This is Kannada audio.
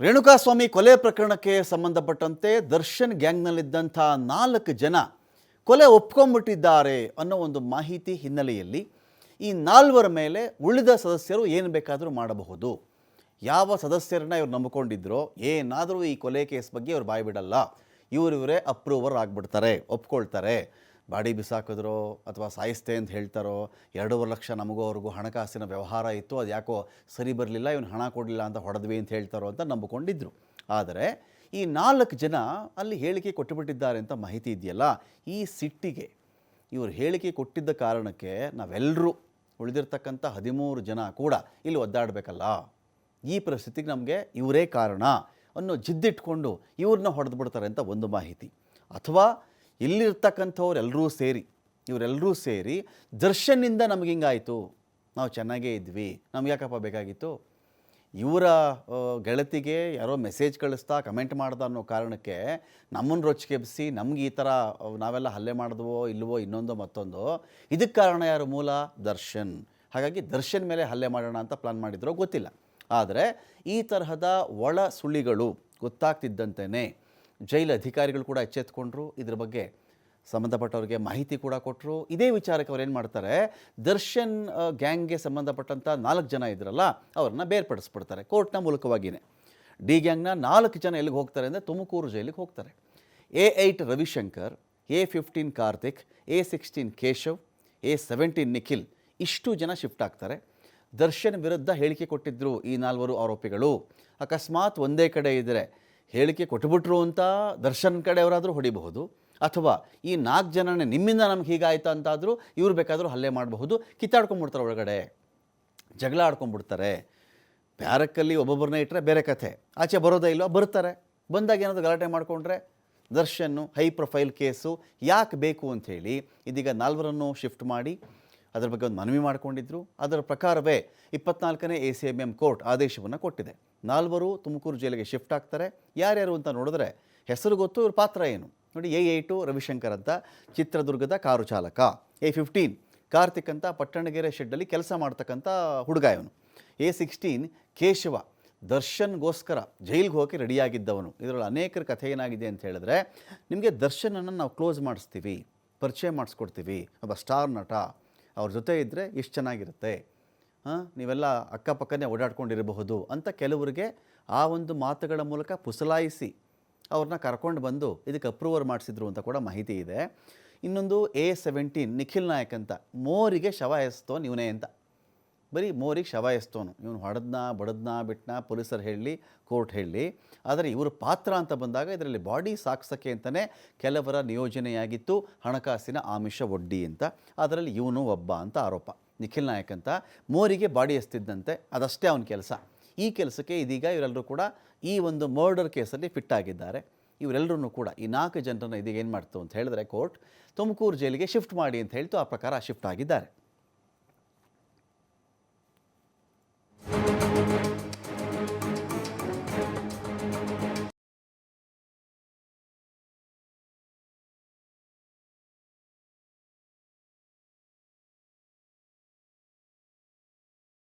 ರೇಣುಕಾಸ್ವಾಮಿ ಕೊಲೆ ಪ್ರಕರಣಕ್ಕೆ ಸಂಬಂಧಪಟ್ಟಂತೆ ದರ್ಶನ್ ಗ್ಯಾಂಗ್ನಲ್ಲಿದ್ದಂಥ ನಾಲ್ಕು ಜನ ಕೊಲೆ ಒಪ್ಕೊಂಡ್ಬಿಟ್ಟಿದ್ದಾರೆ ಅನ್ನೋ ಒಂದು ಮಾಹಿತಿ ಹಿನ್ನೆಲೆಯಲ್ಲಿ ಈ ನಾಲ್ವರ ಮೇಲೆ ಉಳಿದ ಸದಸ್ಯರು ಏನು ಬೇಕಾದರೂ ಮಾಡಬಹುದು. ಯಾವ ಸದಸ್ಯರನ್ನ ಇವ್ರು ನಂಬಿಕೊಂಡಿದ್ರೋ, ಏನಾದರೂ ಈ ಕೊಲೆ ಕೇಸ್ ಬಗ್ಗೆ ಇವರು ಬಾಯ್ಬಿಡಲ್ಲ ಇವರಿವರೇ ಅಪ್ರೂವರ್ ಆಗ್ಬಿಡ್ತಾರೆ, ಒಪ್ಕೊಳ್ತಾರೆ. ಬಾಡಿ ಬಿಸಾಕಿದ್ರೋ ಅಥವಾ ಸಾಯಿಸ್ತೆ ಅಂತ ಹೇಳ್ತಾರೋ, ಎರಡೂವರೆ ಲಕ್ಷ ನಮಗೂ ಅವ್ರಿಗೂ ಹಣಕಾಸಿನ ವ್ಯವಹಾರ ಇತ್ತು, ಅದು ಯಾಕೋ ಸರಿ ಬರಲಿಲ್ಲ, ಇವನು ಹಣ ಕೊಡಲಿಲ್ಲ ಅಂತ ಹೊಡೆದ್ವಿ ಅಂತ ಹೇಳ್ತಾರೋ ಅಂತ ನಂಬಿಕೊಂಡಿದ್ರು. ಆದರೆ ಈ ನಾಲ್ಕು ಜನ ಅಲ್ಲಿ ಹೇಳಿಕೆ ಕೊಟ್ಟುಬಿಟ್ಟಿದ್ದಾರೆ ಅಂತ ಮಾಹಿತಿ ಇದೆಯಲ್ಲ, ಈ ಸಿಟ್ಟಿಗೆ ಇವರು ಹೇಳಿಕೆ ಕೊಟ್ಟಿದ್ದ ಕಾರಣಕ್ಕೆ ನಾವೆಲ್ಲರೂ ಉಳಿದಿರ್ತಕ್ಕಂಥ ಹದಿಮೂರು ಜನ ಕೂಡ ಇಲ್ಲಿ ಒದ್ದಾಡಬೇಕಲ್ಲ? ಈ ಪರಿಸ್ಥಿತಿಗೆ ನಮಗೆ ಇವರೇ ಕಾರಣ ಅನ್ನೋ ಜಿದ್ದಿಟ್ಕೊಂಡು ಇವ್ರನ್ನ ಹೊಡೆದು ಬಿಡ್ತಾರೆ ಅಂತ ಒಂದು ಮಾಹಿತಿ. ಅಥವಾ ಇಲ್ಲಿರ್ತಕ್ಕಂಥವ್ರು ಎಲ್ಲರೂ ಸೇರಿ ಇವರೆಲ್ಲರೂ ಸೇರಿ ದರ್ಶನ್ನಿಂದ ನಮಗೆ ಹಿಂಗಾಯಿತು. ನಾವು ಚೆನ್ನಾಗೇ ಇದ್ವಿ. ನಮ್ಗೆ ಯಾಕಪ್ಪ ಬೇಕಾಗಿತ್ತು? ಇವರ ಗೆಳತಿಗೆ ಯಾರೋ ಮೆಸೇಜ್ ಕಳಿಸ್ತಾ ಕಮೆಂಟ್ ಮಾಡ್ದ ಅನ್ನೋ ಕಾರಣಕ್ಕೆ ನಮ್ಮನ್ನು ರೊಚ್ಚಿಗೆಬ್ಸಿ ನಮ್ಗೆ ಈ ಥರ ನಾವೆಲ್ಲ ಹಲ್ಲೆ ಮಾಡಿದ್ವೋ ಇಲ್ಲವೋ ಇನ್ನೊಂದು ಮತ್ತೊಂದು, ಇದಕ್ಕೆ ಕಾರಣ ಯಾರು? ಮೂಲ ದರ್ಶನ್. ಹಾಗಾಗಿ ದರ್ಶನ್ ಮೇಲೆ ಹಲ್ಲೆ ಮಾಡೋಣ ಅಂತ ಪ್ಲಾನ್ ಮಾಡಿದ್ರೋ ಗೊತ್ತಿಲ್ಲ. ಆದರೆ ಈ ತರಹದ ಒಳ ಸುಳಿಗಳು ಗೊತ್ತಾಗ್ತಿದ್ದಂತೆಯೇ ಜೈಲು ಅಧಿಕಾರಿಗಳು ಕೂಡ ಎಚ್ಚೆತ್ಕೊಂಡ್ರು. ಇದ್ರ ಬಗ್ಗೆ ಸಂಬಂಧಪಟ್ಟವ್ರಿಗೆ ಮಾಹಿತಿ ಕೂಡ ಕೊಟ್ಟರು ಇದೇ ವಿಚಾರಕ್ಕೆ ಅವ್ರು ಏನು ಮಾಡ್ತಾರೆ, ದರ್ಶನ್ ಗ್ಯಾಂಗ್ಗೆ ಸಂಬಂಧಪಟ್ಟಂಥ ನಾಲ್ಕು ಜನ ಇದ್ರಲ್ಲ, ಅವ್ರನ್ನ ಬೇರ್ಪಡಿಸ್ಬಿಡ್ತಾರೆ ಕೋರ್ಟ್ನ ಮೂಲಕವಾಗಿಯೇ ಡಿ ಗ್ಯಾಂಗ್ನ ನಾಲ್ಕು ಜನ ಎಲ್ಲಿಗೆ ಹೋಗ್ತಾರೆ ಅಂದರೆ ತುಮಕೂರು ಜೈಲಿಗೆ ಹೋಗ್ತಾರೆ. A eight Ravishankar, A fifteen Karthik, A sixteen Keshav, A seventeen Nikhil ಇಷ್ಟು ಜನ ಶಿಫ್ಟ್ ಆಗ್ತಾರೆ. ದರ್ಶನ್ ವಿರುದ್ಧ ಹೇಳಿಕೆ ಕೊಟ್ಟಿದ್ದರು ಈ ನಾಲ್ವರು ಆರೋಪಿಗಳು. ಅಕಸ್ಮಾತ್ ಒಂದೇ ಕಡೆ ಇದ್ದರೆ ಹೇಳಿಕೆ ಕೊಟ್ಟುಬಿಟ್ರು ಅಂತ ದರ್ಶನ್ ಕಡೆಯವರಾದರೂ ಹೊಡಿಬಹುದು. ಅಥವಾ ಈ ನಾಲ್ಕು ಜನನೇ ನಿಮ್ಮಿಂದ ನಮ್ಗೆ ಹೀಗಾಯ್ತು ಅಂತಾದರೂ ಇವ್ರು ಬೇಕಾದರೂ ಹಲ್ಲೆ ಮಾಡಬಹುದು. ಕಿತ್ತಾಡ್ಕೊಂಡ್ಬಿಡ್ತಾರೆ ಒಳಗಡೆ. ಜಗಳ ಆಡ್ಕೊಂಡ್ಬಿಡ್ತಾರೆ. ಬ್ಯಾರಕ್ಕಲ್ಲಿ ಒಬ್ಬೊಬ್ಬರನ್ನ ಇಟ್ಟರೆ ಬೇರೆ ಕಥೆ. ಆಚೆ ಬರೋದೇ ಇಲ್ವಾ? ಬರ್ತಾರೆ ಬಂದಾಗ ಏನಾದರೂ ಗಲಾಟೆ ಮಾಡಿಕೊಂಡ್ರೆ ದರ್ಶನ್ನು ಹೈ ಪ್ರೊಫೈಲ್ ಕೇಸು ಯಾಕೆ ಬೇಕು ಅಂಥೇಳಿ ಇದೀಗ ನಾಲ್ವರನ್ನು ಶಿಫ್ಟ್ ಮಾಡಿ ಅದರ ಬಗ್ಗೆ ಒಂದು ಮನವಿ ಮಾಡಿಕೊಂಡಿದ್ದರು ಅದರ ಪ್ರಕಾರವೇ ಇಪ್ಪತ್ನಾಲ್ಕನೇ A C M M court ಆದೇಶವನ್ನು ಕೊಟ್ಟಿದೆ. ನಾಲ್ವರು ತುಮಕೂರು ಜೈಲಿಗೆ ಶಿಫ್ಟ್ ಆಗ್ತಾರೆ. ಯಾರ್ಯಾರು ಅಂತ ನೋಡಿದ್ರೆ ಹೆಸರು ಗೊತ್ತು, ಇವ್ರ ಪಾತ್ರ ಏನು? ನೋಡಿ, ಎ ಏಟು ರವಿಶಂಕರ್ ಅಂತ ಚಿತ್ರದುರ್ಗದ ಕಾರು ಚಾಲಕ. ಎ ಫಿಫ್ಟೀನ್, ಕಾರ್ತಿಕ್ ಅಂತ ಪಟ್ಟಣಗೆರೆ ಶೆಡ್ಡಲ್ಲಿ ಕೆಲಸ ಮಾಡ್ತಕ್ಕಂಥ ಹುಡುಗ ಇವನು. ಎ ಸಿಕ್ಸ್ಟೀನ್, ಕೇಶವ, ದರ್ಶನ್ಗೋಸ್ಕರ ಜೈಲಿಗೆ ಹೋಗಿ ರೆಡಿಯಾಗಿದ್ದವನು. ಇದರಲ್ಲಿ ಅನೇಕರ ಕಥೆ ಏನಾಗಿದೆ ಅಂತ ಹೇಳಿದ್ರೆ, ನಿಮಗೆ ದರ್ಶನನ್ನು ನಾವು ಕ್ಲೋಸ್ ಮಾಡಿಸ್ತೀವಿ, ಪರಿಚಯ ಮಾಡಿಸ್ಕೊಡ್ತೀವಿ, ಒಬ್ಬ ಸ್ಟಾರ್ ನಟ ಅವ್ರ ಜೊತೆ ಇದ್ದರೆ ಇಷ್ಟು ಚೆನ್ನಾಗಿರುತ್ತೆ. ಹಾಂ, ನೀವೆಲ್ಲ ಅಕ್ಕಪಕ್ಕನೇ ಓಡಾಡ್ಕೊಂಡಿರಬಹುದು ಅಂತ ಕೆಲವರಿಗೆ ಆ ಒಂದು ಮಾತುಗಳ ಮೂಲಕ ಪುಸಲಾಯಿಸಿ ಅವ್ರನ್ನ ಕರ್ಕೊಂಡು ಬಂದು ಇದಕ್ಕೆ ಅಪ್ರೂವರ್ ಮಾಡಿಸಿದ್ರು ಅಂತ ಕೂಡ ಮಾಹಿತಿ ಇದೆ. ಇನ್ನೊಂದು ಎ ಸೆವೆಂಟೀನ್ ನಿಖಿಲ್ ನಾಯಕ್ ಅಂತ, ಮೋರಿಗೆ ಶವ ಎಸ್ತೋನ್ ಇವನೇ ಅಂತ. ಬರೀ ಮೋರಿಗೆ ಶವ ಎಸ್ತೋನು. ಇವನು ಹೊಡೆದ್ನ, ಬಡದ್ನ, ಬಿಟ್ನ, ಪೊಲೀಸರು ಹೇಳಿ, ಕೋರ್ಟ್ ಹೇಳಿ. ಆದರೆ ಇವರು ಪಾತ್ರ ಅಂತ ಬಂದಾಗ ಇದರಲ್ಲಿ ಬಾಡಿ ಸಾಕ್ಸೋಕ್ಕೆ ಅಂತಲೇ ಕೆಲವರ ನಿಯೋಜನೆಯಾಗಿತ್ತು, ಹಣಕಾಸಿನ ಆಮಿಷ ಒಡ್ಡಿ ಅಂತ. ಅದರಲ್ಲಿ ಇವನು ಒಬ್ಬ ಅಂತ ಆರೋಪ. ನಿಖಿಲ್ ನಾಯಕ್ ಅಂತ ಮೋರಿಗೆ ಬಾಡಿ ಎಸ್ತಿದ್ದಂತೆ, ಅದಷ್ಟೇ ಅವನ ಕೆಲಸ. ಈ ಕೆಲಸಕ್ಕೆ ಇದೀಗ ಇವರೆಲ್ಲರೂ ಕೂಡ ಈ ಒಂದು ಮರ್ಡರ್ ಕೇಸಲ್ಲಿ ಫಿಟ್ ಆಗಿದ್ದಾರೆ. ಇವರೆಲ್ಲರೂ ಕೂಡ ಈ ನಾಲ್ಕು ಜನರನ್ನು ಇದೀಗ ಏನು ಮಾಡ್ತು ಅಂತ ಹೇಳಿದ್ರೆ ಕೋರ್ಟ್, ತುಮಕೂರು ಜೈಲಿಗೆ ಶಿಫ್ಟ್ ಮಾಡಿ ಅಂತ ಹೇಳ್ತು. ಆ ಪ್ರಕಾರ ಶಿಫ್ಟ್ ಆಗಿದ್ದಾರೆ.